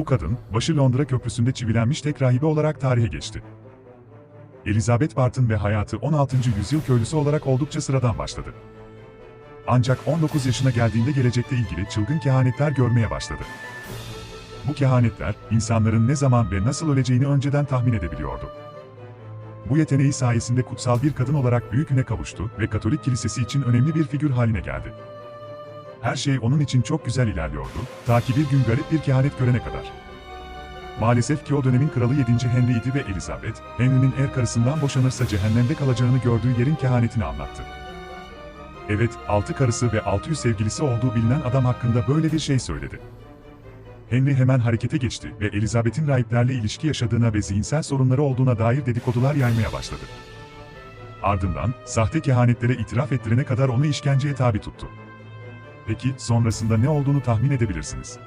Bu kadın, başı Londra Köprüsü'nde çivilenmiş tek rahibe olarak tarihe geçti. Elizabeth Barton ve hayatı 16. yüzyıl köylüsü olarak oldukça sıradan başladı. Ancak 19 yaşına geldiğinde gelecekle ilgili çılgın kehanetler görmeye başladı. Bu kehanetler, insanların ne zaman ve nasıl öleceğini önceden tahmin edebiliyordu. Bu yeteneği sayesinde kutsal bir kadın olarak büyük üne kavuştu ve Katolik Kilisesi için önemli bir figür haline geldi. Her şey onun için çok güzel ilerliyordu, ta ki bir gün garip bir kehanet görene kadar. Maalesef ki o dönemin kralı 7. Henry idi ve Elizabeth, Henry'nin eğer karısından boşanırsa cehennemde kalacağını gördüğü yerin kehanetini anlattı. Evet, altı karısı ve 600 sevgilisi olduğu bilinen adam hakkında böyle bir şey söyledi. Henry hemen harekete geçti ve Elizabeth'in rahiplerle ilişki yaşadığına ve zihinsel sorunları olduğuna dair dedikodular yaymaya başladı. Ardından, sahte kehanetlere itiraf ettirene kadar onu işkenceye tabi tuttu. Peki, sonrasında ne olduğunu tahmin edebilirsiniz.